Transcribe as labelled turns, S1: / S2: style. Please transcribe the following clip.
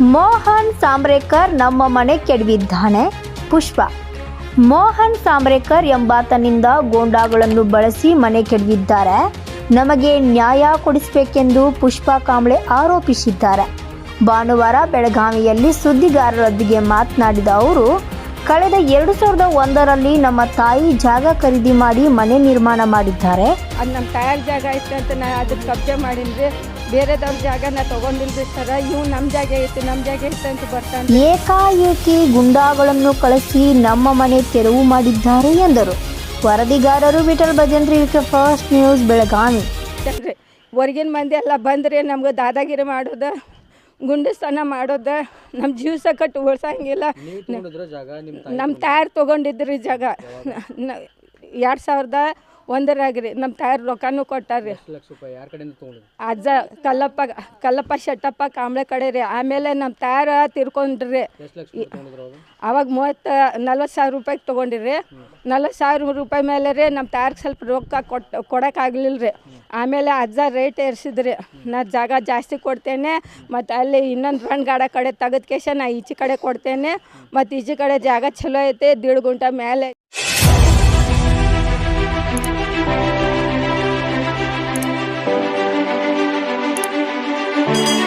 S1: ಮೋಹನ್ ಸಾಂಬ್ರೇಕರ್ ನಮ್ಮ ಮನೆ ಕೆಡವಿದ್ದಾನೆ. ಪುಷ್ಪ. ಮೋಹನ್ ಸಾಂಬ್ರೇಕರ್ ಎಂಬಾತನಿಂದ ಗೋಂಡಾಗಳನ್ನು ಬಳಸಿ ಮನೆ ಕೆಡವಿದ್ದಾರೆ. ನಮಗೆ ನ್ಯಾಯ ಕೊಡಿಸಬೇಕೆಂದು ಪುಷ್ಪ ಕಾಂಬ್ಳೆ ಆರೋಪಿಸಿದ್ದಾರೆ. ಭಾನುವಾರ ಬೆಳಗಾವಿಯಲ್ಲಿ ಸುದ್ದಿಗಾರರೊಂದಿಗೆ ಮಾತನಾಡಿದ ಅವರು, ಕಳೆದ ಎರಡು ಸಾವಿರದ ಒಂದರಲ್ಲಿ ನಮ್ಮ ತಾಯಿ ಜಾಗ ಖರೀದಿ ಮಾಡಿ ಮನೆ ನಿರ್ಮಾಣ ಮಾಡಿದ್ದಾರೆ.
S2: ಅದು ನಮ್ಮ ತಾಯಿ ಜಾಗ ಇತ್ತು ಅಂತ ನಾ ಅದಕ್ಕೆ ಕಬ್ಜೆ ಮಾಡೀನಿ ಬೇರೆದವ್ರ ಜಾಗನ ನಾ ತೊಗೊಂಡಿಲ್ರಿ ಸರ? ಇವು ನಮ್ಮ ಜಾಗ ಐತಿ ನಮ್ಮ ಜಾಗ ಐತಿ ಅಂತ ಬರ್ತಾನೆ
S1: ಏಕಾಏಕಿ ಗುಂಡಾಗಳನ್ನು ಕಳಿಸಿ ನಮ್ಮ ಮನೆ ತೆರವು ಮಾಡಿದ್ದಾರೆ ಎಂದರು. ವರದಿಗಾರರು ವಿಠಲ್ ಭಜಂತ್ರಿ ಫಸ್ಟ್ ನ್ಯೂಸ್ ಬೆಳಗಾವಿ.
S2: ರೀ ಹೊರಗಿನ ಮಂದಿ ಎಲ್ಲ ಬಂದ್ರೆ ನಮ್ಗೆ ದಾದಾಗಿರಿ ಮಾಡೋದ ಗುಂಡಸ್ತನ ಮಾಡೋದ ನಮ್ಮ ಜೀವಸ ಕಟ್ಟು ಉಳ್ಸಂಗಿಲ್ಲ. ನಮ್ಮ ತಾಯಾರು ತೊಗೊಂಡಿದ್ರಿ ಜಾಗ. ಎರಡು ಸಾವಿರದ ಒಂದರಾಗ ರೀ ನಮ್ಮ ತಾಯಾರು ರೊಕ್ಕನೂ ಕೊಟ್ಟಾರ್ರಿ.
S3: ಲಕ್ಷ ರೂಪಾಯಿ? ಯಾರ ಕಡೆಯಿಂದ ತೊಗೊಂಡಿದ್ರು
S2: ಅಜ್ಜ ಕಲ್ಲಪ್ಪ ಕಲ್ಲಪ್ಪ ಶೆಟ್ಟಪ್ಪ ಕಾಂಬ್ಳೆ ಕಡೆ ರೀ. ಆಮೇಲೆ ನಮ್ಮ ತಾಯಾರ ತಿರ್ಕೊಂಡ್ರಿ.
S3: ಎಷ್ಟು ಲಕ್ಷ ರೂಪಾಯಿ ತೊಗೊಂಡಿದ್ರು ಅವಾಗ
S2: ಅವಾಗ ಮೂವತ್ತು ನಲ್ವತ್ತು ಸಾವಿರ ರೂಪಾಯಿಗೆ ತೊಗೊಂಡಿರಿ ನಲ್ವತ್ತು ಸಾವಿರ ರೂಪಾಯಿ ಮೇಲೆ ರೀ ನಮ್ಮ ತಾಯಾರಿಗೆ ಸ್ವಲ್ಪ ರೊಕ್ಕ ಕೊಟ್ಟು ಕೊಡೋಕ್ಕಾಗಲಿಲ್ಲ ರೀ ಆಮೇಲೆ ಅಜ್ಜ ರೇಟ್ ಏರಿಸಿದ್ರಿ. ನಾ ಜಾಗ ಜಾಸ್ತಿ ಕೊಡ್ತೇನೆ ಮತ್ತು ಅಲ್ಲಿ ಇನ್ನೊಂದು ಗಾಡ ಕಡೆ ತೆಗೆದ ಕೇಶ ನಾ ಈಚೆ ಕಡೆ ಕೊಡ್ತೇನೆ ಮತ್ತು ಈಚೆ ಕಡೆ ಜಾಗ ಚಲೋ ಐತೆ ದೀಡ್ ಗುಂಟ ಮೇಲೆ Thank you.